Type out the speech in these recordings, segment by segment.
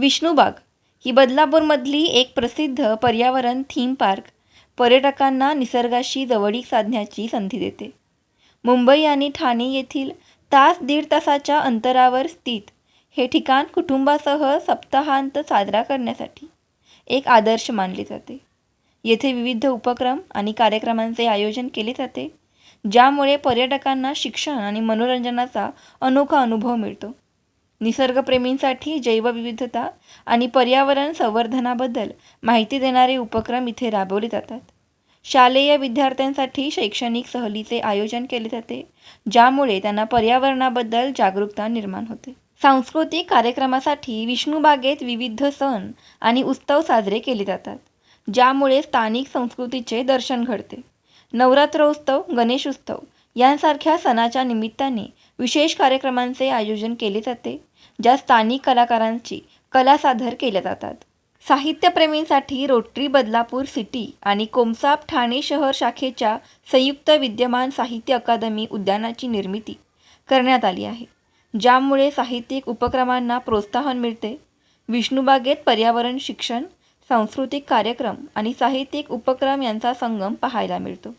विष्णूबाग. ही बदलापूरमधली एक प्रसिद्ध पर्यावरण थीम पार्क पर्यटकांना निसर्गाशी जवळीक साधण्याची संधी देते. मुंबई आणि ठाणे येथील तास दीड तासाच्या अंतरावर स्थित हे ठिकाण कुटुंबासह सप्ताहांत साजरा करण्यासाठी एक आदर्श मानले जाते. येथे विविध उपक्रम आणि कार्यक्रमांचे आयोजन केले जाते ज्यामुळे पर्यटकांना शिक्षण आणि मनोरंजनाचा अनोखा अनुभव मिळतो. निसर्गप्रेमींसाठी जैवविविधता आणि पर्यावरण संवर्धनाबद्दल माहिती देणारे उपक्रम इथे राबवले जातात. शालेय विद्यार्थ्यांसाठी शैक्षणिक सहलीचे आयोजन केले जाते ज्यामुळे त्यांना पर्यावरणाबद्दल जागरूकता निर्माण होते. सांस्कृतिक कार्यक्रमासाठी विष्णूबागेत विविध सण आणि उत्सव साजरे केले जातात ज्यामुळे स्थानिक संस्कृतीचे दर्शन घडते. नवरात्रोत्सव गणेशोत्सव यांसारख्या सणाच्या निमित्ताने विशेष कार्यक्रमांचे आयोजन केले जाते ज्या स्थानिक कलाकारांची कला सादर केल्या जातात. साहित्यप्रेमींसाठी रोटरी बदलापूर सिटी आणि कोमसाप ठाणे शहर शाखेच्या संयुक्त विद्यमान साहित्य अकादमी उद्यानाची निर्मिती करण्यात आली आहे ज्यामुळे साहित्यिक उपक्रमांना प्रोत्साहन मिळते. विष्णुबागेत पर्यावरण शिक्षण सांस्कृतिक कार्यक्रम आणि साहित्यिक उपक्रम यांचा संगम पाहायला मिळतो.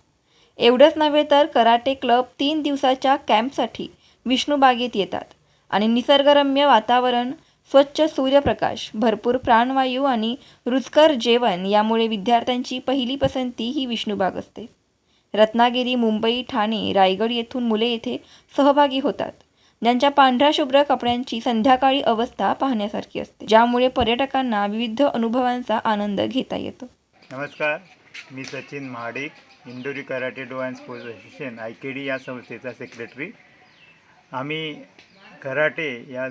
एवढंच नव्हे तर कराटे क्लब तीन दिवसाच्या कॅम्पसाठी विष्णूबागेत येतात आणि निसर्गरम्य वातावरण स्वच्छ सूर्यप्रकाश भरपूर प्राणवायू आणि रुचकर जेवण यामुळे विद्यार्थ्यांची पहिली पसंती ही विष्णूबाग असते. रत्नागिरी मुंबई ठाणे रायगड येथून मुले येथे सहभागी होतात. ज्यांच्या पांढऱ्या शुभ्र कपड्यांची संध्याकाळी अवस्था पाहण्यासारखी असते ज्यामुळे पर्यटकांना विविध अनुभवांचा आनंद घेता येतो. नमस्कार मी Sachin Mahadik Indori karate do and sports association I K D या संस्थेचा सेक्रेटरी. आम्ही कराटे या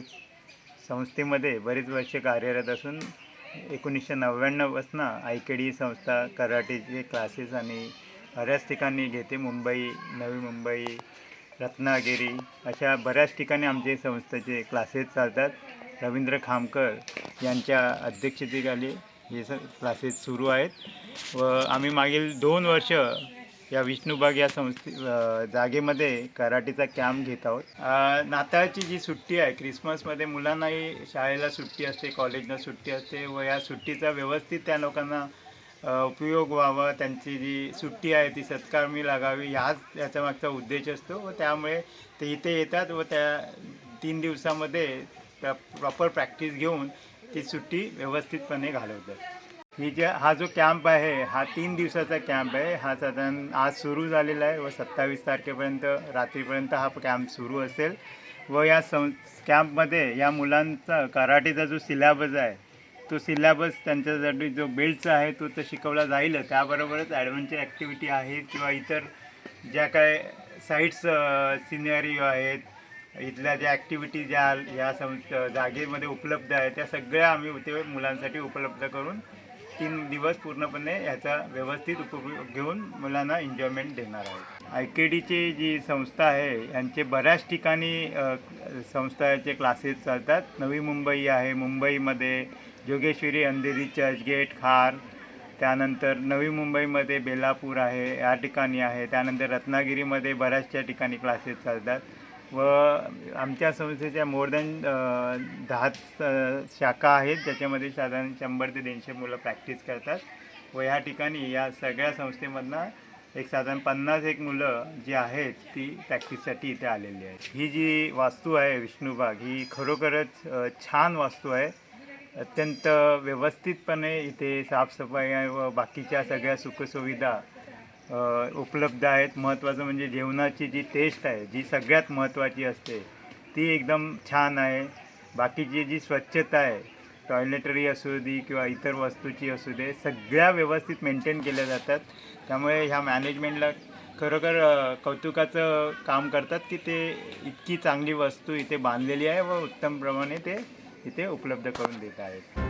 संस्थेमध्ये बरीच वर्ष कार्यरत असून एकोणीसशे नव्याण्णवपासून आय के डी संस्था कराटेचे क्लासेस आणि बऱ्याच ठिकाणी घेते. मुंबई नवी मुंबई रत्नागिरी अशा बऱ्याच ठिकाणी आमचे संस्थेचे क्लासेस चालतात. रवींद्र खामकर यांच्या अध्यक्षतेखाली हे स क्लासेस सुरू आहेत व आम्ही मागील दोन वर्ष या विष्णूबाग या संस्थे जागेमध्ये कराटेचा कॅम्प घेत आहोत. नाताळची जी सुट्टी आहे क्रिसमसमध्ये मुलांनाही शाळेला सुट्टी असते कॉलेजला सुट्टी असते व या सुट्टीचा व्यवस्थित त्या लोकांना उपयोग व्हावा त्यांची जी सुट्टी आहे ती सत्कारमी लागावी ह्याच याचा मागचा उद्देश असतो व त्यामुळे ते इथे येतात व त्या तीन दिवसामध्ये प्रॉपर प्रॅक्टिस घेऊन ती सुट्टी व्यवस्थितपणे घालवतात. ही जे हा जो कॅम्प आहे हा तीन दिवसाचा कॅम्प आहे. हा साधारण आज सुरू झालेला आहे व सत्तावीस तारखेपर्यंत रात्रीपर्यंत हा कॅम्प सुरू असेल. व या सं कॅम्पमध्ये या मुलांचा कराटेचा जो सिलॅबस आहे तो सिलॅबस त्यांच्यासाठी जो बेल्टचा आहे तो तर शिकवला जाईलच. त्याबरोबरच ॲडव्हेंचर ॲक्टिव्हिटी आहेत किंवा इतर ज्या काय साईट्स सिनेरिओ आहेत इथल्या ज्या ॲक्टिव्हिटी ज्या या सं जागेमध्ये उपलब्ध आहेत त्या सगळ्या आम्ही ते मुलांसाठी उपलब्ध करून तीन दिवस पूर्णपणे ह्याचा व्यवस्थित उपयोग घेऊन मुलांना एन्जॉयमेंट देणार आहे. आय के डीची जी संस्था आहे यांचे बऱ्याच ठिकाणी संस्थाचे क्लासेस चालतात. नवी मुंबई आहे मुंबईमध्ये जोगेश्वरी अंधेरी चर्चगेट खार. त्यानंतर नवी मुंबईमध्ये बेलापूर आहे या ठिकाणी आहे. त्यानंतर रत्नागिरीमध्ये बऱ्याचशा ठिकाणी क्लासेस चालतात. व आमच्या संस्थेच्या मोर दॅन दहा शाखा आहेत. ज्याच्यामध्ये साधारण शंभर ते दीडशे मुलं प्रॅक्टिस करतात. व या ठिकाणी या सगळ्या संस्थेमधनं एक साधारण पन्नास एक मुलं जी आहेत ती प्रॅक्टिससाठी इथे आलेली आहेत. ही जी वास्तू आहे विष्णूबाग ही खरोखरच छान वास्तू आहे. अत्यंत व्यवस्थितपणे इथे साफसफाई व बाकीच्या सगळ्या सुखसुविधा उपलब्ध आहेत. महत्त्वाचं म्हणजे जेवणाची जी टेस्ट आहे जी सगळ्यात महत्त्वाची असते ती एकदम छान आहे. बाकीची जी स्वच्छता आहे टॉयलेटरी असू दे किंवा इतर वस्तूची असू दे सगळ्या व्यवस्थित मेंटेन केल्या जातात. त्यामुळे ह्या मॅनेजमेंटला खरोखर कौतुकाचं काम करतात की ते इतकी चांगली वस्तू इथे बांधलेली आहे व उत्तम प्रमाणे ते इथे उपलब्ध करून देत आहेत.